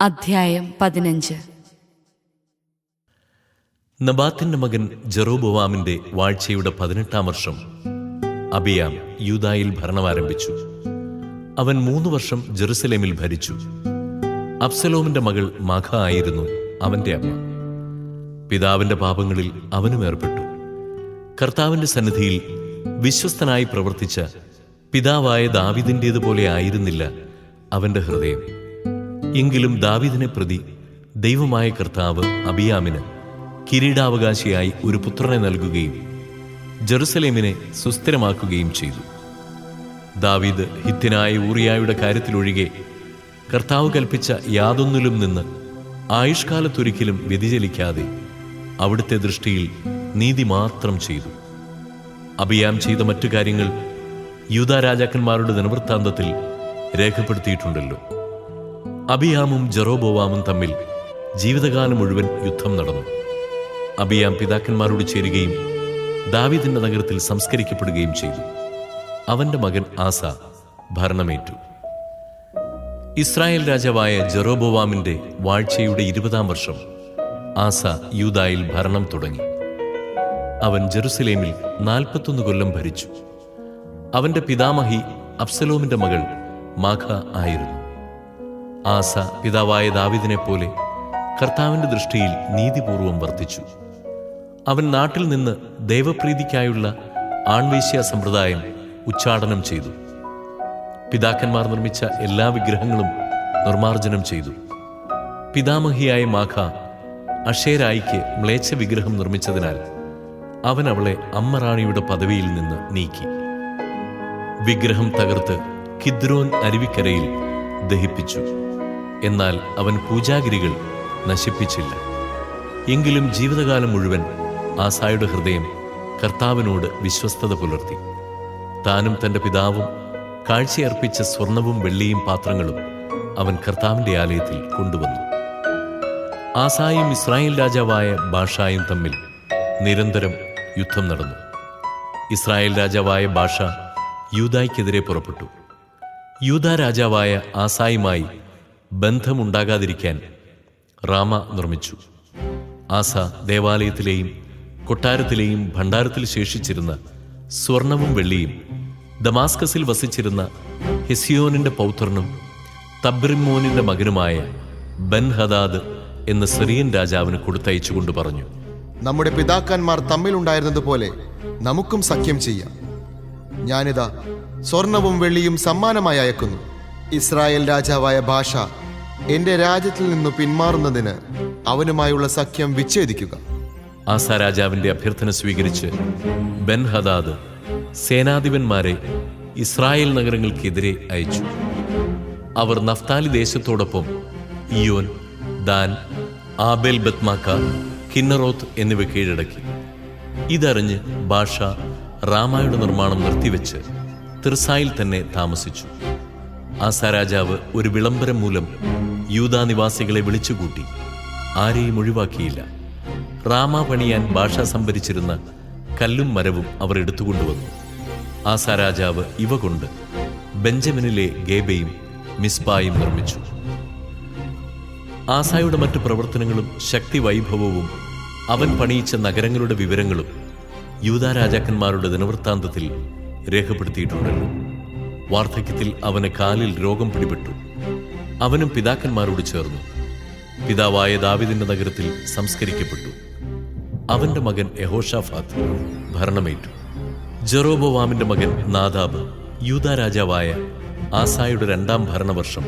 അധ്യായം പതിനഞ്ച്. നബാത്തിന്റെ മകൻ ജെറോബോവാമിന്റെ വാഴ്ചയുടെ പതിനെട്ടാം വർഷം അബിയാം യൂദായിൽ ഭരണമാരംഭിച്ചു. അവൻ മൂന്ന് വർഷം ജെറുസലേമിൽ ഭരിച്ചു. അബ്സലോമിന്റെ മകൾ മഖ ആയിരുന്നു അവന്റെ അമ്മ. പിതാവിന്റെ പാപങ്ങളിൽ അവനും ഏർപ്പെട്ടു. കർത്താവിന്റെ സന്നിധിയിൽ വിശ്വസ്തനായി പ്രവർത്തിച്ച പിതാവായ ദാവിദിന്റേതുപോലെ ആയിരുന്നില്ല അവന്റെ ഹൃദയം. എങ്കിലും ദാവിദിനെ പ്രതി ദൈവമായ കർത്താവ് അബിയാമിന് കിരീടാവകാശിയായി ഒരു പുത്രനെ നൽകുകയും ജെറുസലേമിനെ സുസ്ഥിരമാക്കുകയും ചെയ്തു. ദാവീദ് ഹിത്യനായ ഊറിയായുടെ കാര്യത്തിലൊഴികെ കർത്താവ് കൽപ്പിച്ച യാതൊന്നിലും നിന്ന് ആയുഷ്കാലത്തൊരിക്കലും വ്യതിചലിക്കാതെ അവിടുത്തെ ദൃഷ്ടിയിൽ നീതി മാത്രം ചെയ്തു. അഭിയാം ചെയ്ത മറ്റു കാര്യങ്ങൾ യൂദാ രാജാക്കന്മാരുടെ ദിനവൃത്താന്തത്തിൽ രേഖപ്പെടുത്തിയിട്ടുണ്ടല്ലോ. അബിയാമും ജെറോബോവാമും തമ്മിൽ ജീവിതകാലം മുഴുവൻ യുദ്ധം നടന്നു. അബിയാം പിതാക്കന്മാരോട് ചേരുകയും ദാവീദിന്റെ നഗരത്തിൽ സംസ്കരിക്കപ്പെടുകയും ചെയ്തു. അവന്റെ മകൻ ആസ ഭരണമേറ്റു. ഇസ്രായേൽ രാജാവായ ജെറോബോവാമിന്റെ വാഴ്ചയുടെ ഇരുപതാം വർഷം ആസ യൂതായിൽ ഭരണം തുടങ്ങി. അവൻ ജെറുസലേമിൽ നാൽപ്പത്തൊന്ന് കൊല്ലം ഭരിച്ചു. അവന്റെ പിതാമഹി അബ്സലോമിന്റെ മകൾ മാഖ ആയിരുന്നു. ആസ പിതാവായ ദാവിദിനെ പോലെ കർത്താവിന്റെ ദൃഷ്ടിയിൽ നീതിപൂർവം വർത്തിച്ചു. അവൻ നാട്ടിൽ നിന്ന് ദൈവപ്രീതിക്കായുള്ള ആൺവേശ്യ സമ്പ്രദായം ഉച്ചാടനം ചെയ്തു. പിതാക്കന്മാർ നിർമ്മിച്ച എല്ലാ വിഗ്രഹങ്ങളും നിർമാർജനം ചെയ്തു. പിതാമഹിയായ മാഖ അഷേരായിക്ക് മ്ലേച്ഛ വിഗ്രഹം നിർമ്മിച്ചതിനാൽ അവൻ അവളെ അമ്മറാണിയുടെ പദവിയിൽ നിന്ന് നീക്കി. വിഗ്രഹം തകർത്ത് കിദ്രോൻ അരുവിക്കരയിൽ ദഹിപ്പിച്ചു. എന്നാൽ അവൻ പൂജാഗിരികൾ നശിപ്പിച്ചില്ല. എങ്കിലും ജീവിതകാലം മുഴുവൻ ആസായുടെ ഹൃദയം കർത്താവിനോട് വിശ്വസ്തത പുലർത്തി. താനും തന്റെ പിതാവും കാഴ്ചയർപ്പിച്ച സ്വർണവും വെള്ളിയും പാത്രങ്ങളും അവൻ കർത്താവിന്റെ ആലയത്തിൽ കൊണ്ടുവന്നു. ആസായും ഇസ്രായേൽ രാജാവായ ബാഷായും തമ്മിൽ നിരന്തരം യുദ്ധം നടന്നു. ഇസ്രായേൽ രാജാവായ ബാഷ യൂതായ്ക്കെതിരെ പുറപ്പെട്ടു. യൂദാ രാജാവായ ആസായുമായി ബന്ധമുണ്ടാകാതിരിക്കാൻ റാമ നിർമ്മിച്ചു. ആസ ദേവാലയത്തിലെയും കൊട്ടാരത്തിലെയും ഭണ്ഡാരത്തിൽ ശേഷിച്ചിരുന്ന സ്വർണവും വെള്ളിയും ദമാസ്കസിൽ വസിച്ചിരുന്ന ഹെസിയോനിന്റെ പൗത്രനും തബ്രിമോനിന്റെ മകനുമായ ബൻ ഹദാദ് എന്ന സിറിയൻ രാജാവിന് കൊടുത്തയച്ചുകൊണ്ട് പറഞ്ഞു. നമ്മുടെ പിതാക്കന്മാർ തമ്മിലുണ്ടായിരുന്നതുപോലെ നമുക്കും സഖ്യം ചെയ്യാം. ഞാനിതാ സ്വർണവും വെള്ളിയും സമ്മാനമായി അയക്കുന്നു. ഇസ്രായേൽ രാജാവായ ഭാഷ എന്റെ രാജ്യത്തിൽ നിന്ന് പിന്മാറുന്നതിന് അവനുമായുള്ള സഖ്യം വിച്ഛേദിക്കുക. ആസ രാജാവിന്റെ അഭ്യർത്ഥന സ്വീകരിച്ച് ബെൻ ഹദാദ് സേനാധിപന്മാരെ ഇസ്രായേൽ നഗരങ്ങൾക്കെതിരെ അയച്ചു. അവർ Naphtali ദേശത്തോടൊപ്പം Ijon Dan Abel Bethmaacah Chinneroth എന്നിവ കീഴടക്കി. ഇതറിഞ്ഞ് ഭാഷ റാമായുടെ നിർമ്മാണം നിർത്തിവെച്ച് തിർസായിൽ തന്നെ താമസിച്ചു. ആസ രാജാവ് ഒരു വിളംബരം മൂലം യൂതാ നിവാസികളെ വിളിച്ചുകൂട്ടി. ആരെയും ഒഴിവാക്കിയില്ല. റാമ പണിയാൻ ഭാഷ സംഭരിച്ചിരുന്ന കല്ലും മരവും അവർ എടുത്തുകൊണ്ടുവന്നു. ആസാരാജാവ് ഇവ കൊണ്ട് ബെഞ്ചമിനിലെ ഗേബയും മിസ്ബായും നിർമ്മിച്ചു. ആസായുടെ മറ്റു പ്രവർത്തനങ്ങളും ശക്തി വൈഭവവും അവൻ പണിയിച്ച നഗരങ്ങളുടെ വിവരങ്ങളും യൂതാ രാജാക്കന്മാരുടെ ദിനവൃത്താന്തത്തിൽ രേഖപ്പെടുത്തിയിട്ടുണ്ടല്ലോ. വാർദ്ധക്യത്തിൽ അവന് കാലിൽ രോഗം പിടിപെട്ടു. അവനും പിതാക്കന്മാരോട് ചേർന്നു. പിതാവായ ദാവിദിന്റെ നഗരത്തിൽ സംസ്കരിക്കപ്പെട്ടു. അവന്റെ മകൻ യഹോഷാഫാത്ത് ഭരണമേറ്റു. ജെറോബോവാമിന്റെ മകൻ നാദാബ് യൂത രാജാവായ ആസായുടെ രണ്ടാം ഭരണവർഷം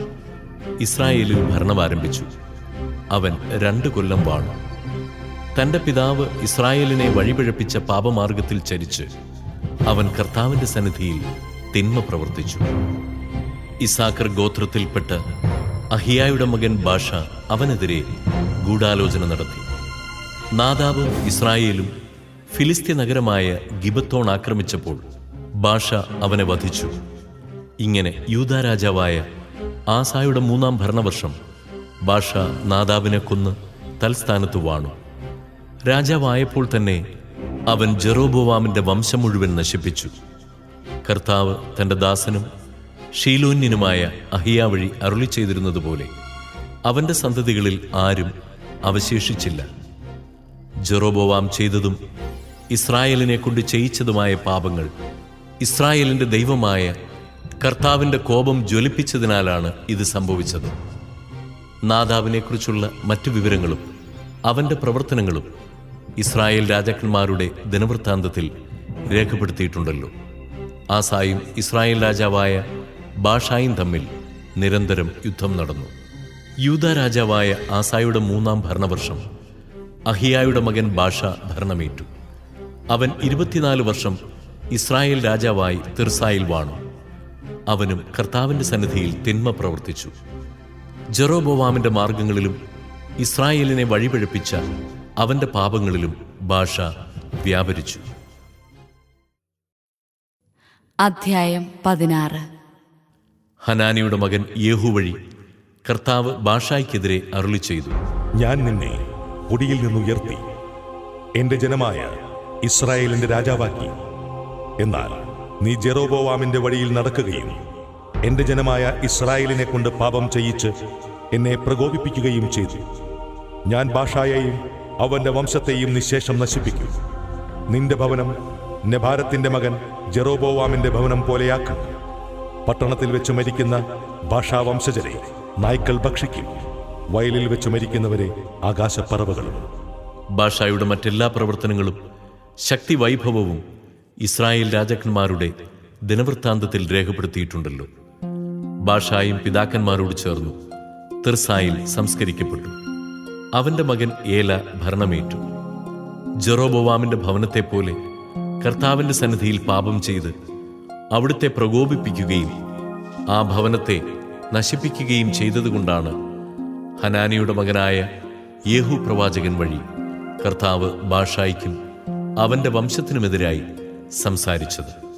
ഇസ്രായേലിൽ ഭരണം ആരംഭിച്ചു അവൻ രണ്ടു കൊല്ലം വാണു. തന്റെ പിതാവ് ഇസ്രായേലിനെ വഴിപിഴപ്പിച്ച പാപമാർഗത്തിൽ ചരിച്ച് അവൻ കർത്താവിന്റെ സന്നിധിയിൽ തിന്മ പ്രവർത്തിച്ചു. ഇസാക്കർ ഗോത്രത്തിൽപ്പെട്ട അഹിയായുടെ മകൻ ബാഷ അവനെതിരെ ഗൂഢാലോചന നടത്തി. നാദാബും ഇസ്രായേലും ഫിലിസ്തീൻ നഗരമായ ഗിബത്തോൺ ആക്രമിച്ചപ്പോൾ ബാഷ അവനെ വധിച്ചു. ഇങ്ങനെ യൂദാ രാജാവായ ആസായുടെ മൂന്നാം ഭരണവർഷം ബാഷ നാദാബിനെ കൊന്ന് തൽസ്ഥാനത്ത് വാണു. രാജാവായപ്പോൾ തന്നെ അവൻ ജെറോബോവാമിന്റെ വംശം മുഴുവൻ നശിപ്പിച്ചു. കർത്താവ് തന്റെ ദാസനും ഷീലോന്യനുമായ അഹിയ വഴി അരുളി ചെയ്തിരുന്നതുപോലെ അവന്റെ സന്തതികളിൽ ആരും അവശേഷിച്ചില്ല. ജെറോബോവാം ചെയ്തതും ഇസ്രായേലിനെ കൊണ്ട് ചെയ്യിച്ചതുമായ പാപങ്ങൾ ഇസ്രായേലിന്റെ ദൈവമായ കർത്താവിന്റെ കോപം ജ്വലിപ്പിച്ചതിനാലാണ് ഇത് സംഭവിച്ചത്. നാദാവിനെക്കുറിച്ചുള്ള മറ്റു വിവരങ്ങളും അവന്റെ പ്രവർത്തനങ്ങളും ഇസ്രായേൽ രാജാക്കന്മാരുടെ ദിനവൃത്താന്തത്തിൽ രേഖപ്പെടുത്തിയിട്ടുണ്ടല്ലോ. ആസായും ഇസ്രായേൽ രാജാവായ ബാഷായും തമ്മിൽ നിരന്തരം യുദ്ധം നടന്നു. യൂത രാജാവായ ആസായുടെ മൂന്നാം ഭരണവർഷം അഹിയായുടെ മകൻ ബാഷ ഭരണമേറ്റു. അവൻ ഇരുപത്തിനാല് വർഷം ഇസ്രായേൽ രാജാവായി തിർസായിൽ വാണു. അവനും കർത്താവിന്റെ സന്നിധിയിൽ തിന്മ പ്രവർത്തിച്ചു. ജെറോബോവാമിന്റെ മാർഗങ്ങളിലും ഇസ്രായേലിനെ വഴിപഴപ്പിച്ച അവന്റെ പാപങ്ങളിലും ഭാഷ വ്യാപരിച്ചു. അധ്യായം പതിനാറ്. ഹനാനിയുടെ മകൻ യേഹു വഴി കർത്താവ് ബാഷായ്ക്കെതിരെ അരുളി ചെയ്തു. ഞാൻ നിന്നെ പൊടിയിൽ നിന്നുയർത്തി എന്റെ ജനമായ ഇസ്രായേലിന്റെ രാജാവാക്കി. എന്നാൽ നീ ജെറോബോവാമിന്റെ വഴിയിൽ നടക്കുകയും എന്റെ ജനമായ ഇസ്രായേലിനെ കൊണ്ട് പാപം ചെയ്യിച്ച് എന്നെ പ്രകോപിപ്പിക്കുകയും ചെയ്തു. ഞാൻ ഭാഷായെയും അവന്റെ വംശത്തെയും നിശേഷം നശിപ്പിക്കും. നിന്റെ ഭവനം നെഭാരത്തിന്റെ മകൻ ജെറോബോവാമിന്റെ ഭവനം പോലെയാക്കും. പട്ടണത്തിൽ വെച്ച് മരിക്കുന്ന ഭാഷാവംശജരെ നായ്ക്കൾ ഭക്ഷിക്കും. വയലിൽ വെച്ച് മരിക്കുന്നവരെ ആകാശപ്പറവകളും. ഭാഷായുടെ മറ്റെല്ലാ പ്രവർത്തനങ്ങളും ശക്തി വൈഭവവും ഇസ്രായേൽ രാജാക്കന്മാരുടെ ദിനവൃത്താന്തത്തിൽ രേഖപ്പെടുത്തിയിട്ടുണ്ടല്ലോ. ഭാഷായും പിതാക്കന്മാരോട് ചേർന്നു തിർസായിൽ സംസ്കരിക്കപ്പെട്ടു. അവന്റെ മകൻ ഏല ഭരണമേറ്റു. ജെറോബോവാമിന്റെ ഭവനത്തെ പോലെ കർത്താവിന്റെ സന്നിധിയിൽ പാപം ചെയ്ത് അവിടുത്തെ പ്രകോപിപ്പിക്കുകയും ആ ഭവനത്തെ നശിപ്പിക്കുകയും ചെയ്തതുകൊണ്ടാണ് ഹനാനിയുടെ മകനായ യേഹു പ്രവാചകൻ വഴി കർത്താവ് ബാഷായിക്കും അവന്റെ വംശത്തിനുമെതിരായി സംസാരിച്ചത്.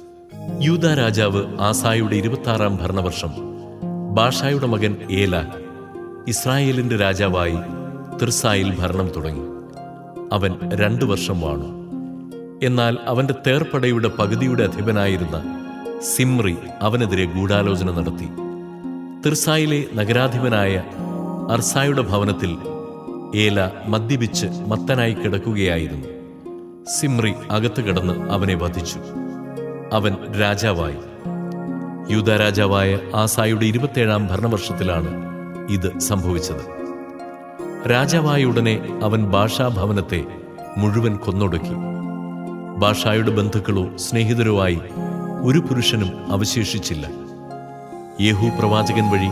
യൂത രാജാവ് ആസായുടെ ഇരുപത്താറാം ഭരണവർഷം ബാഷായുടെ മകൻ ഏല ഇസ്രായേലിന്റെ രാജാവായി തിർസായിൽ ഭരണം തുടങ്ങി. അവൻ രണ്ടു വർഷം വാണു. എന്നാൽ അവന്റെ തേർപ്പടയുടെ പകുതിയുടെ അധിപനായിരുന്ന സിമ്രി അവനെതിരെ ഗൂഢാലോചന നടത്തി. തിർസായിലെ നഗരാധിപനായ അർസായുടെ ഭവനത്തിൽ ഏല മദ്യപിച്ച് മത്തനായി കിടക്കുകയായിരുന്നു. സിമ്രി അകത്ത് കിടന്ന് അവനെ വധിച്ചു. അവൻ രാജാവായി. യൂത രാജാവായ ആസായുടെ ഇരുപത്തേഴാം ഭരണവർഷത്തിലാണ് ഇത് സംഭവിച്ചത്. രാജാവായ ഉടനെ അവൻ ഭാഷാഭവനത്തെ മുഴുവൻ കൊന്നൊടുക്കി. ഭാഷായുടെ ബന്ധുക്കളോ സ്നേഹിതരോ ആയി ഒരു പുരുഷനും അവശേഷിച്ചില്ല. യേഹു പ്രവാചകൻ വഴി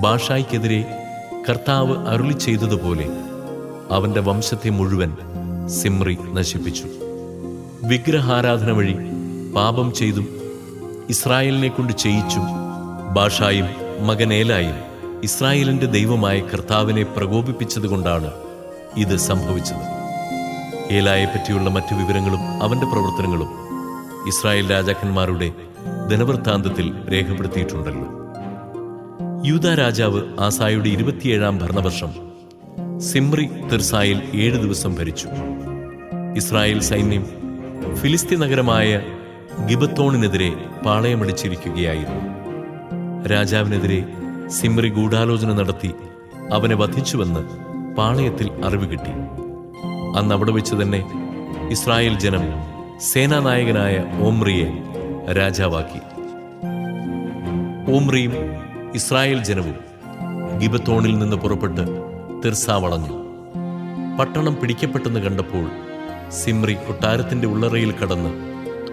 ഭാഷായ്ക്കെതിരെ കർത്താവ് അരുളി ചെയ്തതുപോലെ അവന്റെ വംശത്തെ മുഴുവൻ സിമ്രി നശിപ്പിച്ചു. വിഗ്രഹാരാധന വഴി പാപം ചെയ്തും ഇസ്രായേലിനെ കൊണ്ട് ചെയ്യിച്ചും ഭാഷായും മകനേലായും ഇസ്രായേലിന്റെ ദൈവമായ കർത്താവിനെ പ്രകോപിപ്പിച്ചതുകൊണ്ടാണ് ഇത് സംഭവിച്ചത്. ഏലായെ പറ്റിയുള്ള മറ്റു വിവരങ്ങളും അവന്റെ പ്രവർത്തനങ്ങളും ഇസ്രായേൽ രാജാക്കന്മാരുടെ ധനവൃത്താന്തത്തിൽ രേഖപ്പെടുത്തിയിട്ടുണ്ടല്ലോ. യൂത രാജാവ് ആസായുടെ ഇരുപത്തിയേഴാം ഭരണവർഷം സിമ്രി തിർസായിൽ ഏഴു ദിവസം ഭരിച്ചു. ഇസ്രായേൽ സൈന്യം ഫിലിസ്തീൻ നഗരമായ ഗിബത്തോണിനെതിരെ പാളയമടിച്ചിരിക്കുകയായിരുന്നു. രാജാവിനെതിരെ സിമ്രി ഗൂഢാലോചന നടത്തി അവനെ വധിച്ചുവെന്ന് പാളയത്തിൽ അറിവ് കിട്ടി. അന്ന് അവിടെ വെച്ച് തന്നെ ഇസ്രായേൽ ജനം സേനാനായകനായ ഓമ്രിയെ രാജാവാക്കി. ഓമ്രിയും ഇസ്രായേൽ ജനവും ഗിബത്തോണിൽ നിന്ന് പുറപ്പെട്ട് തിർസ വളഞ്ഞു. പട്ടണം പിടിക്കപ്പെട്ടെന്ന് കണ്ടപ്പോൾ സിമ്രി കൊട്ടാരത്തിന്റെ ഉള്ളറയിൽ കടന്ന്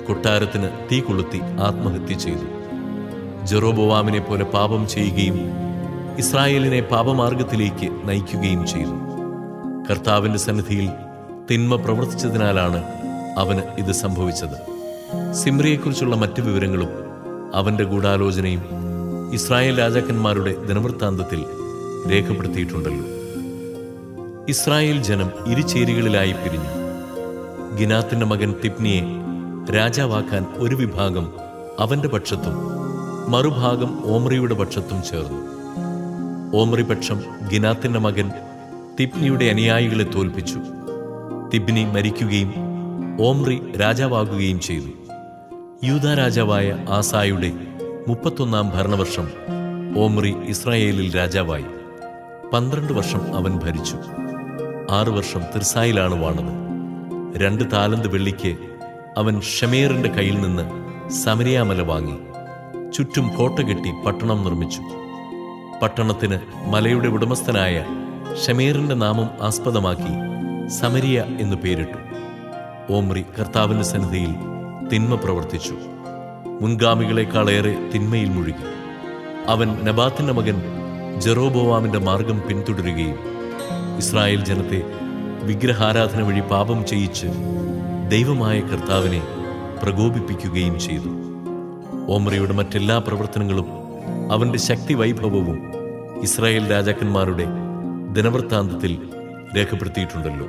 കൊട്ടാരത്തിന് തീ കൊളുത്തി ആത്മഹത്യ ചെയ്തു. ജെറോബോവാമിനെ പോലെ പാപം ചെയ്യുകയും ഇസ്രായേലിനെ പാപമാർഗത്തിലേക്ക് നയിക്കുകയും ചെയ്തു. കർത്താവിന്റെ സന്നിധിയിൽ തിന്മ പ്രവർത്തിച്ചതിനാലാണ് അവന് ഇത് സംഭവിച്ചത്. സിമ്രിയെക്കുറിച്ചുള്ള മറ്റു വിവരങ്ങളും അവന്റെ ഗൂഢാലോചനയും ഇസ്രായേൽ രാജാക്കന്മാരുടെ ദിനവൃത്താന്തത്തിൽ രേഖപ്പെടുത്തിയിട്ടുണ്ടല്ലോ. ഇസ്രായേൽ ജനം ഇരുചേരികളിലായി പിരിഞ്ഞു. ഗിനാത്തിന്റെ മകൻ തിപ്നിയെ രാജാവാക്കാൻ ഒരു വിഭാഗം അവന്റെ പക്ഷത്തും മറുഭാഗം ഓമ്രിയുടെ പക്ഷത്തും ചേർന്നു. ഓമ്രി പക്ഷം ഗിനാത്തിന്റെ മകൻ തിപ്നിയുടെ അനുയായികളെ തോൽപ്പിച്ചു. തിബ്നി മരിക്കുകയും ഓംറി രാജാവാകുകയും ചെയ്തു. യൂത രാജാവായ ആസായുടെ മുപ്പത്തൊന്നാം ഭരണവർഷം ഓംറി ഇസ്രായേലിൽ രാജാവായി. പന്ത്രണ്ട് വർഷം അവൻ ഭരിച്ചു. ആറു വർഷം തിർസായിലാണ് വാണത്. രണ്ട് താലന്ത് വെള്ളിക്ക് അവൻ ഷമേറിന്റെ കയ്യിൽ നിന്ന് സമരിയാമല വാങ്ങി. ചുറ്റും കോട്ട കെട്ടി പട്ടണം നിർമ്മിച്ചു. പട്ടണത്തിന് മലയുടെ ഉടമസ്ഥനായ ഷമേറിന്റെ നാമം ആസ്പദമാക്കി സമരിയ എന്നു പേരിട്ടു. ഓമ്രി കർത്താവിന്റെ സന്നിധിയിൽ തിന്മ പ്രവർത്തിച്ചു. മുൻഗാമികളെക്കാളേറെ തിന്മയിൽ മുഴുകി. അവൻ നബാത്തിന്റെ മകൻ ജെറോബോവാമിന്റെ മാർഗം പിന്തുടരുകയും ഇസ്രായേൽ ജനത്തെ വിഗ്രഹാരാധന വഴി പാപം ചെയ്യിച്ച് ദൈവമായ കർത്താവിനെ പ്രകോപിപ്പിക്കുകയും ചെയ്തു. ഓമ്രയുടെ മറ്റെല്ലാ പ്രവർത്തനങ്ങളും അവന്റെ ശക്തി വൈഭവവും ഇസ്രായേൽ രാജാക്കന്മാരുടെ ദിനവൃത്താന്തത്തിൽ രേഖപ്പെടുത്തിയിട്ടുണ്ടല്ലോ.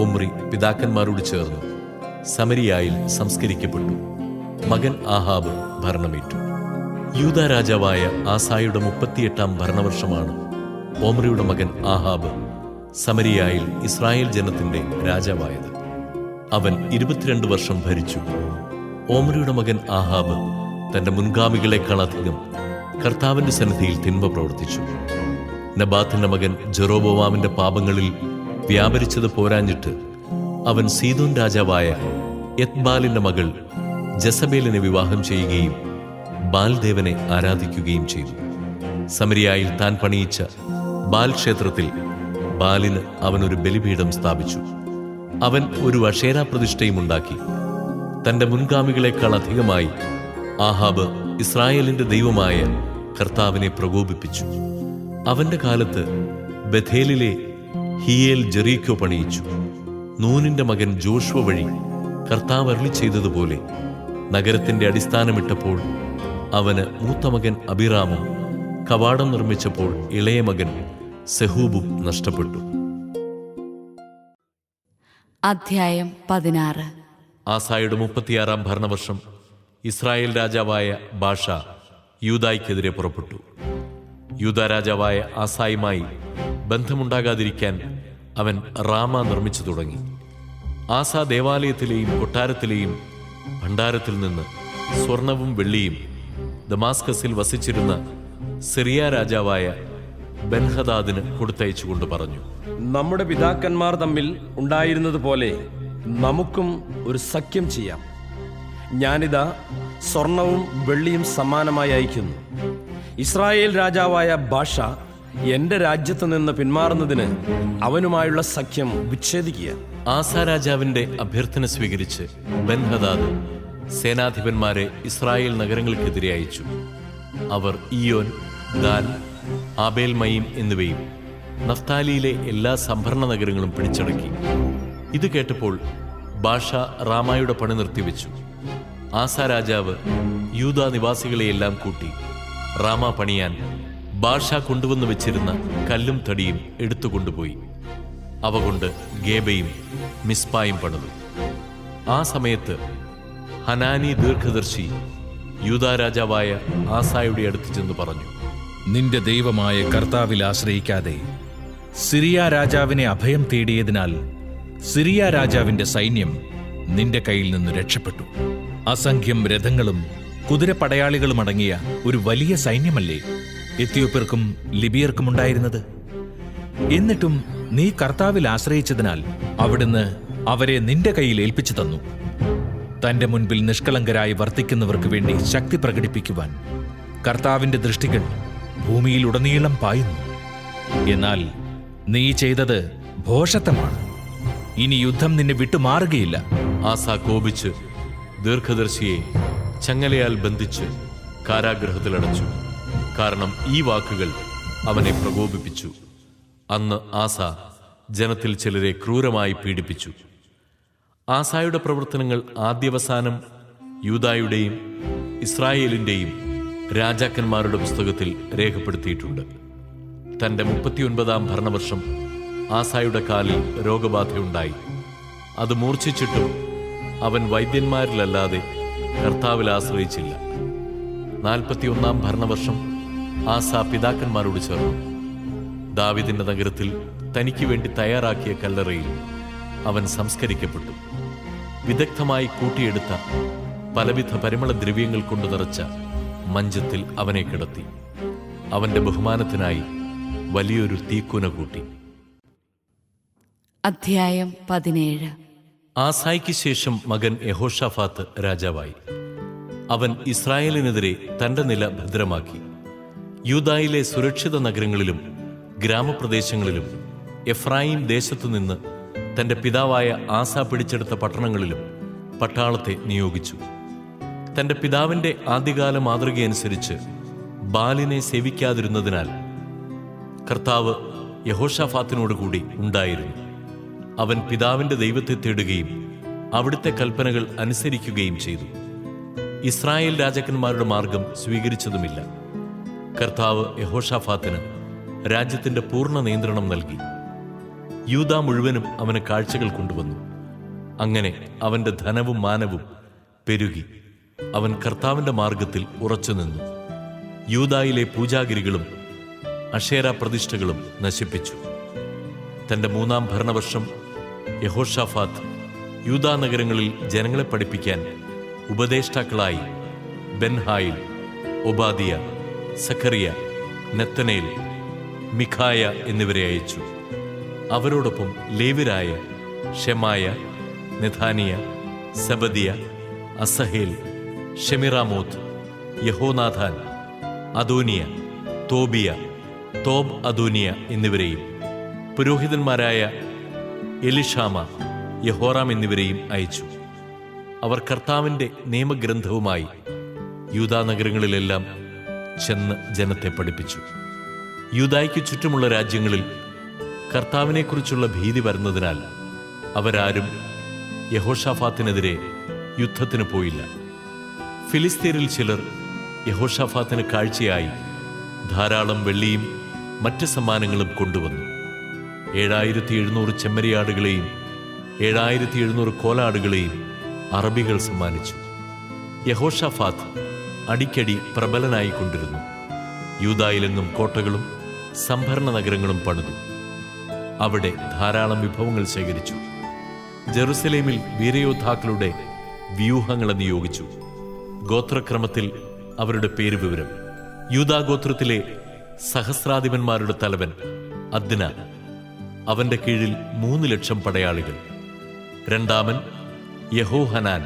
ഓമ്രി പിതാക്കന്മാരോട് ചേർന്നു. സമരിയായിൽ സംസ്കരിക്കപ്പെട്ടു. മകൻ ആഹാബ് ഭരണമേറ്റു. യൂത രാജാവായ ആസായുടെ മുപ്പത്തിയെട്ടാം ഭരണവർഷമാണ് ഓമ്രിയുടെ മകൻ ആഹാബ് സമരിയായിൽ ഇസ്രായേൽ ജനത്തിന്റെ രാജാവായത്. അവൻ ഇരുപത്തിരണ്ട് വർഷം ഭരിച്ചു. ഓമ്രിയുടെ മകൻ ആഹാബ് തന്റെ മുൻഗാമികളെക്കാളധികം കർത്താവിന്റെ സന്നിധിയിൽ തിന്മ പ്രവർത്തിച്ചു. നബാത്തിന്റെ മകൻ ജെറോബോവാമിന്റെ പാപങ്ങളിൽ വ്യാപരിച്ചത് പോരാഞ്ഞിട്ട് അവൻ സീതോൻ രാജാവായ യത്ബാലിന്റെ മകൾ ജസബേലിനെ വിവാഹം ചെയ്യുകയും ബാൽദേവനെ ആരാധിക്കുകയും ചെയ്തു. സമരിയായിൽ താൻ പണിയിച്ച ബാൽ ക്ഷേത്രത്തിൽ ബാലിന് അവൻ ഒരു ബലിപീഠം സ്ഥാപിച്ചു. അവൻ ഒരു അഷേരാ പ്രതിഷ്ഠയും ഉണ്ടാക്കി. തന്റെ മുൻഗാമികളെക്കാൾ അധികമായി ആഹാബ് ഇസ്രായേലിന്റെ ദൈവമായ കർത്താവിനെ പ്രകോപിപ്പിച്ചു. അവന്റെ കാലത്ത് ബഥേലിലെ ഹിയേൽ ജെറീക്കോ പണിയിച്ചു. നൂനിന്റെ മകൻ ജോഷുവ വഴി കർത്താവ് അരളി ചെയ്തതുപോലെ നഗരത്തിന്റെ അടിസ്ഥാനമിട്ടപ്പോൾ അവന് മൂത്ത മകൻ അഭിറാമും കവാടം നിർമ്മിച്ചപ്പോൾ ഇളയ മകൻ സെഹൂബും നഷ്ടപ്പെട്ടു. അധ്യായം പതിനാറ്. ആസായുടെ മുപ്പത്തിയാറാം ഭരണവർഷം ഇസ്രായേൽ രാജാവായ ബാഷ യൂതായ്ക്കെതിരെ പുറപ്പെട്ടു. യൂത രാജാവായ ആസായുമായി ബന്ധമുണ്ടാകാതിരിക്കാൻ അവൻ റാമ നിർമ്മിച്ചു തുടങ്ങി. ആസാ ദേവാലയത്തിലെയും കൊട്ടാരത്തിലെയും ഭണ്ഡാരത്തിൽ നിന്ന് സ്വർണവും വെള്ളിയും ദമാസ്കസിൽ വസിച്ചിരുന്ന സിറിയ രാജാവായ ബൻഹദാദിന് കൊടുത്തയച്ചുകൊണ്ട് പറഞ്ഞു. നമ്മുടെ പിതാക്കന്മാർ തമ്മിൽ ഉണ്ടായിരുന്നത് പോലെ നമുക്കും ഒരു സഖ്യം ചെയ്യാം. ഞാനിതാ സ്വർണവും വെള്ളിയും സമ്മാനമായി അയക്കുന്നു ഇസ്രായേൽ രാജാവായ ഭാഷ എന്റെ രാജ്യത്തു നിന്ന് പിന്മാറുന്നതിന് അവനുമായുള്ള സഖ്യം വിച്ഛേദിക്കുക. ആസാരാജാവിന്റെ അഭ്യർത്ഥന സ്വീകരിച്ച് ബൻഹദാദ് സേനാധിപന്മാരെ ഇസ്രായേൽ നഗരങ്ങൾക്കെതിരെ അയച്ചു. അവർ ഇയോൻ ദാൻ ആബേൽ മയീം എന്നിവയും നഫ്താലിയിലെ എല്ലാ സംഭരണ നഗരങ്ങളും പിടിച്ചടക്കി. ഇത് കേട്ടപ്പോൾ ഭാഷ റാമായുടെ പണി നിർത്തിവെച്ചു. ആസാ രാജാവ് യൂത നിവാസികളെയെല്ലാം കൂട്ടി റാമ പണിയാൻ ബാഷ കൊണ്ടുവന്നു വെച്ചിരുന്ന കല്ലും തടിയും എടുത്തുകൊണ്ടുപോയി അവ കൊണ്ട് ഗേബയും മിസ്പായും പണിതു. ആ സമയത്ത് ഹനാനി ദീർഘദർശി യൂതാരാജാവായ ആസായുടെ അടുത്ത് ചെന്ന് പറഞ്ഞു നിന്റെ ദൈവമായ കർത്താവിൽ ആശ്രയിക്കാതെ സിറിയ രാജാവിനെ അഭയം തേടിയതിനാൽ സിറിയ രാജാവിന്റെ സൈന്യം നിന്റെ കയ്യിൽ നിന്ന് രക്ഷപ്പെട്ടു. അസംഖ്യം രഥങ്ങളും കുതിരപ്പടയാളികളും അടങ്ങിയ ഒരു വലിയ സൈന്യമല്ലേ? എത്യോപ്യർക്കും ലിബിയർക്കും ഉണ്ടായിരുന്നത് എന്നിട്ടും നീ കർത്താവിൽ ആശ്രയിച്ചതിനാൽ അവിടുന്ന് അവരെ നിന്റെ കയ്യിൽ ഏൽപ്പിച്ചു തന്നു. തന്റെ മുൻപിൽ നിഷ്കളങ്കരായി വർത്തിക്കുന്നവർക്ക് വേണ്ടി ശക്തി പ്രകടിപ്പിക്കുവാൻ കർത്താവിന്റെ ദൃഷ്ടികൾ ഭൂമിയിൽ ഉടനീളം പായുന്നു. എന്നാൽ നീ ചെയ്തത് ഭോഷത്വമാണ് ഇനി യുദ്ധം നിന്നെ വിട്ടുമാറുകയില്ല. ആസ കോപിച്ച് ദീർഘദർശിയെ ചങ്ങലയാൽ ബന്ധിച്ച് കാരാഗൃഹത്തിലടച്ചു കാരണം ഈ വാക്കുകൾ അവനെ പ്രകോപിപ്പിച്ചു. അന്ന് ആസ ജനത്തിൽ ചിലരെ ക്രൂരമായി പീഡിപ്പിച്ചു. ആസായുടെ പ്രവർത്തനങ്ങൾ ആദ്യവസാനം യൂതായുടെയും ഇസ്രായേലിന്റെയും രാജാക്കന്മാരുടെ പുസ്തകത്തിൽ രേഖപ്പെടുത്തിയിട്ടുണ്ട്. തന്റെ മുപ്പത്തിയൊൻപതാം ഭരണവർഷം ആസായുടെ കാലിൽ രോഗബാധയുണ്ടായി. അത് മൂർച്ഛിച്ചിട്ടും അവൻ വൈദ്യന്മാരിലല്ലാതെ കർത്താവിൽ ആശ്രയിച്ചില്ല. നാൽപ്പത്തിയൊന്നാം ഭരണവർഷം ആസ പിതാക്കന്മാരോട് ചേർന്നു. ദാവിദിന്റെ നഗരത്തിൽ തനിക്ക് വേണ്ടി തയ്യാറാക്കിയ കല്ലറയിൽ അവൻ സംസ്കരിക്കപ്പെട്ടു. വിദഗ്ധമായി കൂട്ടിയെടുത്ത പലവിധ പരിമള ദ്രവ്യങ്ങൾ കൊണ്ട് നിറച്ച മഞ്ചത്തിൽ അവനെ കിടത്തി. അവന്റെ ബഹുമാനത്തിനായി വലിയൊരു തീക്കുന കൂട്ടി. അധ്യായം പതിനേഴ്. ആസായിക്ക് ശേഷം മകൻ യഹോഷാഫാത്ത് രാജാവായി. അവൻ ഇസ്രായേലിനെതിരെ തന്റെ നില ഭദ്രമാക്കി. യൂദായിലെ സുരക്ഷിത നഗരങ്ങളിലും ഗ്രാമപ്രദേശങ്ങളിലും എഫ്രായിം ദേശത്തുനിന്ന് തന്റെ പിതാവായ ആസ പിടിച്ചെടുത്ത പട്ടണങ്ങളിലും പട്ടാളത്തെ നിയോഗിച്ചു. തന്റെ പിതാവിന്റെ ആദ്യകാല മാതൃകയനുസരിച്ച് ബാലിനെ സേവിക്കാതിരുന്നതിനാൽ കർത്താവ് യഹോഷാഫാത്തിനോട് കൂടി ഉണ്ടായിരുന്നു. അവൻ പിതാവിന്റെ ദൈവത്തെ തേടുകയും അവിടുത്തെ കൽപ്പനകൾ അനുസരിക്കുകയും ചെയ്തു. ഇസ്രായേൽ രാജാക്കന്മാരുടെ മാർഗം സ്വീകരിച്ചതുമില്ല. കർത്താവ് യഹോഷാഫാത്തിന് രാജ്യത്തിന്റെ പൂർണ നിയന്ത്രണം നൽകി. യൂത മുഴുവനും അവന് കാഴ്ചകൾ കൊണ്ടുവന്നു. അങ്ങനെ അവന്റെ ധനവും മാനവും പെരുകി. അവൻ കർത്താവിന്റെ മാർഗത്തിൽ ഉറച്ചുനിന്നു യൂതായിലെ പൂജാഗിരികളും അഷേര പ്രതിഷ്ഠകളും നശിപ്പിച്ചു. തന്റെ മൂന്നാം ഭരണവർഷം യഹോഷാഫാത്ത് യൂതാ നഗരങ്ങളിൽ ജനങ്ങളെ പഠിപ്പിക്കാൻ ഉപദേഷ്ടാക്കളായി ബെൻഹായിൽ ഒബാദിയ സഖറിയ നെത്തനേൽ മിഖായ എന്നിവരെ അയച്ചു. അവരോടൊപ്പം ലേവിരായ ഷെമായ നെഥാനിയ സബദിയ അസഹേൽ ഷെമിറാമോത്ത് യഹോനാഥാൻ അദോനിയ തോബിയ തോബ് അദോനിയ എന്നിവരെയും പുരോഹിതന്മാരായ എലിഷാമ യഹോറാം എന്നിവരെയും അയച്ചു. അവർ കർത്താവിന്റെ നിയമഗ്രന്ഥവുമായി യൂദാ നഗരങ്ങളിലെല്ലാം ചെന്ന് ജനത്തെ പഠിപ്പിച്ചു. യുദായ്ക്ക് ചുറ്റുമുള്ള രാജ്യങ്ങളിൽ കർത്താവിനെക്കുറിച്ചുള്ള ഭീതി വരുന്നതിനാൽ അവരാരും യഹോഷാഫാത്തിനെതിരെ യുദ്ധത്തിന് പോയില്ല. ഫിലിസ്തീനിൽ ചിലർ യഹോഷാഫാത്തിന് കാഴ്ചയായി ധാരാളം വെള്ളിയും മറ്റ് സമ്മാനങ്ങളും കൊണ്ടുവന്നു. ഏഴായിരത്തി എഴുന്നൂറ് ചെമ്മരിയാടുകളെയും ഏഴായിരത്തി എഴുന്നൂറ് കോലാടുകളെയും അറബികൾ സമ്മാനിച്ചു. യഹോഷാഫാത്ത് അടിക്കടി പ്രബലനായിക്കൊണ്ടിരുന്നു. യൂതായിലെങ്ങും കോട്ടകളും സംഭരണ നഗരങ്ങളും പണിതു. അവിടെ ധാരാളം വിഭവങ്ങൾ ശേഖരിച്ചു. ജെറുസലേമിൽ വീരയോദ്ധാക്കളുടെ വ്യൂഹങ്ങളെ നിയോഗിച്ചു. ഗോത്രക്രമത്തിൽ അവരുടെ പേര് വിവരം. യൂതാഗോത്രത്തിലെ സഹസ്രാധിപന്മാരുടെ തലവൻ അദ്ന. അവന്റെ കീഴിൽ മൂന്ന് ലക്ഷം പടയാളികൾ. രണ്ടാമൻ യഹോഹനാൻ.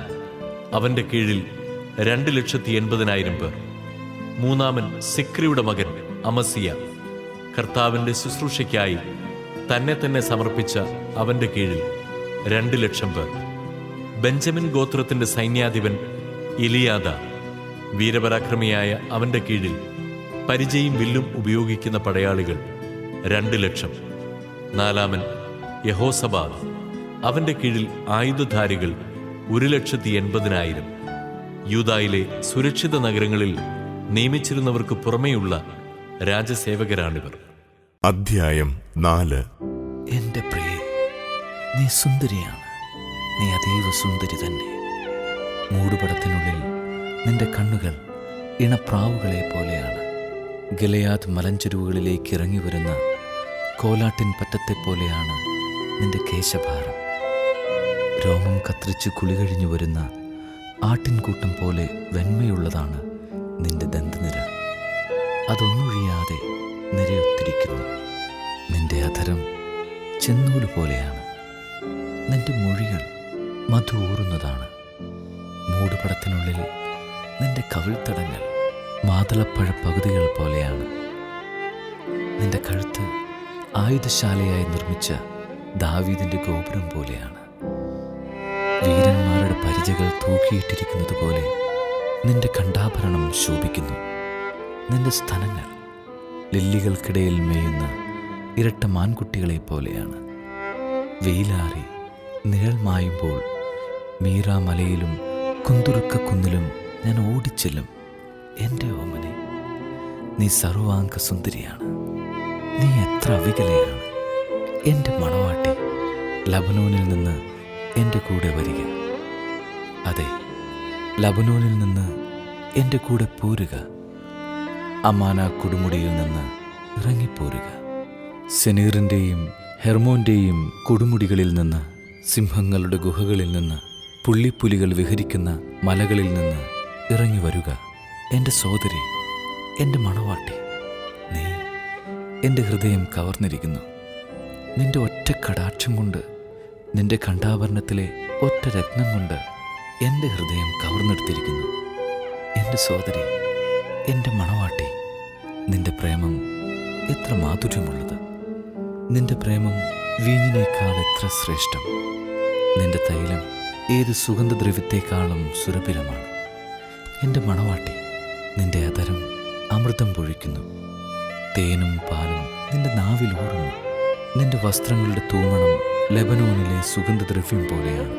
അവന്റെ കീഴിൽ രണ്ട് ലക്ഷത്തി എൺപതിനായിരം പേർ. മൂന്നാമൻ സിക്രിയുടെ മകൻ അമസിയ കർത്താവിന്റെ ശുശ്രൂഷയ്ക്കായി തന്നെ തന്നെ സമർപ്പിച്ച അവന്റെ കീഴിൽ രണ്ട് ലക്ഷം പേർ. ബെഞ്ചമിൻ ഗോത്രത്തിന്റെ സൈന്യാധിപൻ ഇലിയാദ വീരപരാക്രമിയായ അവന്റെ കീഴിൽ പരിചയും വില്ലും ഉപയോഗിക്കുന്ന പടയാളികൾ രണ്ട് ലക്ഷം നാലാമൻ യഹോസബാദ് അവന്റെ കീഴിൽ ആയുധധാരികൾ ഒരു ലക്ഷത്തി എൺപതിനായിരം യൂതായിലെ സുരക്ഷിത നഗരങ്ങളിൽ നിയമിച്ചിരുന്നവർക്ക് പുറമെയുള്ള രാജസേവകരാണിവർ. അധ്യായം നാല്. എന്റെ പ്രിയ നീ സുന്ദരിയാണ്. നീ അതീവ സുന്ദരി തന്നെ. മൂടുപടത്തിനുള്ളിൽ നിന്റെ കണ്ണുകൾ ഇണപ്രാവുകളെ പോലെയാണ്. ഗലയാത് മലഞ്ചെരുവുകളിലേക്ക് ഇറങ്ങി വരുന്ന കോലാട്ടിൻ പറ്റത്തെ പോലെയാണ് നിന്റെ കേശഭാരം. രോമം കത്തിരിച്ച് കുളികഴിഞ്ഞു വരുന്ന ആട്ടിൻകൂട്ടം പോലെ വെന്മയുള്ളതാണ് നിന്റെ ദന്തനിര. അതൊന്നൊഴിയാതെ നിരയൊത്തിരിക്കുന്നു. നിന്റെ അധരം ചെന്നൂൽ പോലെയാണ്. നിന്റെ മൊഴികൾ മധു ഊറുന്നതാണ് മൂടുപടത്തിനുള്ളിൽ നിന്റെ കവിൾത്തടങ്ങൾ മാതളപ്പഴ പകുതികൾ പോലെയാണ്. നിന്റെ കഴുത്ത് ആയുധശാലയായി നിർമ്മിച്ച ദാവീദിന്റെ ഗോപുരം പോലെയാണ്. വീരന്മാരുടെ പരിചകൾ തൂക്കിയിട്ടിരിക്കുന്നത് പോലെ നിന്റെ കണ്ടാഭരണം ശോഭിക്കുന്നു. നിന്റെ സ്ഥലങ്ങൾ ലില്ലികൾക്കിടയിൽ മേയുന്ന ഇരട്ട മാൻകുട്ടികളെ പോലെയാണ്. വെയിലാറി നിഴൽ മായുമ്പോൾ മീറാമലയിലും കുന്തുറുക്ക കുന്നിലും ഞാൻ ഓടിച്ചെല്ലും എന്റെ ഓമനെ. നീ സർവാംഗ സുന്ദരിയാണ്. നീ എത്ര അവികലയാണ്. എന്റെ മണവാട്ടി ലബനോനിൽ നിന്ന് എന്റെ കൂടെ വരിക. അതെ ലബനോനിൽ നിന്ന് എന്റെ കൂടെ പോരുക. അമാന കൊടുമുടിയിൽ നിന്ന് ഇറങ്ങിപ്പോരുക. സെനീറിന്റെയും ഹെർമോന്റെയും കൊടുമുടികളിൽ നിന്ന് സിംഹങ്ങളുടെ ഗുഹകളിൽ നിന്ന് പുള്ളിപ്പുലികൾ വിഹരിക്കുന്ന മലകളിൽ നിന്ന് ഇറങ്ങി വരുക. എന്റെ സോദരി എന്റെ മണവാട്ടി നീ എന്റെ ഹൃദയം കവർന്നിരിക്കുന്നു. നിന്റെ ഒറ്റ കടാക്ഷം കൊണ്ട് നിന്റെ കണ്ടാഭരണത്തിലെ ഒറ്റ രത്നം കൊണ്ട് എന്റെ ഹൃദയം കവർന്നെടുത്തിരിക്കുന്നു. എന്റെ സോദരി എന്റെ മണവാട്ടി നിന്റെ പ്രേമം എത്ര മാധുര്യമുള്ളത്. നിന്റെ പ്രേമം വീഞ്ഞിനേക്കാൾ എത്ര ശ്രേഷ്ഠം. നിന്റെ തൈലം ഏത് സുഗന്ധദ്രവ്യത്തെക്കാളും സുരഭിലമാണ്. എന്റെ മണവാട്ടി നിന്റെ അതരം അമൃതം പൊഴിക്കുന്നു. തേനും പാലും നിന്റെ നാവിൽ ഊറുന്നു. നിന്റെ വസ്ത്രങ്ങളുടെ തൂമണം ലെബനോനിലെ സുഗന്ധദ്രവ്യം പോലെയാണ്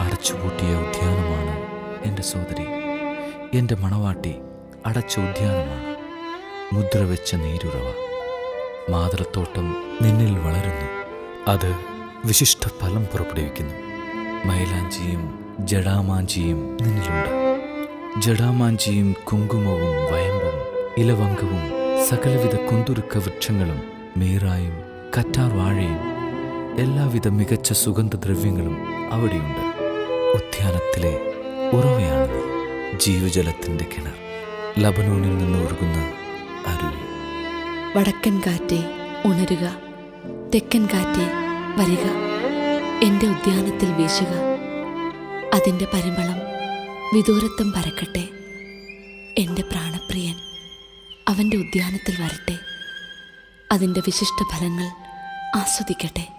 അടച്ചുപൂട്ടിയ ഉദ്യാനമാണ് എന്റെ സോദരി. എന്റെ മണവാട്ടി അടച്ച ഉദ്യാനമാണ് മുദ്ര വെച്ച നീരുറവ. മാതൃത്തോട്ടം നിന്നിൽ വളരുന്നു. അത് വിശിഷ്ട ഫലം പുറപ്പെടുവിക്കുന്നു. മൈലാഞ്ചിയും ജഡാമാഞ്ചിയും നിന്നിലുണ്ട്. ജഡാമാഞ്ചിയും കുങ്കുമവും വയമ്പും ഇലവങ്കവും സകലവിധ കുന്തുരുക്ക വൃക്ഷങ്ങളും മീറായും കറ്റാർ വാഴയും എല്ലാവിധ മികച്ച സുഗന്ധദ്രവ്യങ്ങളും അവിടെയുണ്ട്. ഉദ്യാനത്തിലെ ഉറവയാണ് ജീവജലത്തിന്റെ കിണർ. ലബനോണിൽ നിന്ന് ഒഴുകുന്ന അരുവി. വടക്കൻ കാറ്റെ ഉണരുക. തെക്കൻ കാറ്റെ വരിക. എന്റെ ഉദ്യാനത്തിൽ വീശുക. അതിന്റെ പരിമളം വിദൂരത്വം പരക്കട്ടെ. എന്റെ പ്രാണപ്രിയൻ അവന്റെ ഉദ്യാനത്തിൽ വരട്ടെ. അതിന്റെ വിശിഷ്ട ഫലങ്ങൾ ആസ്വദിക്കട്ടെ.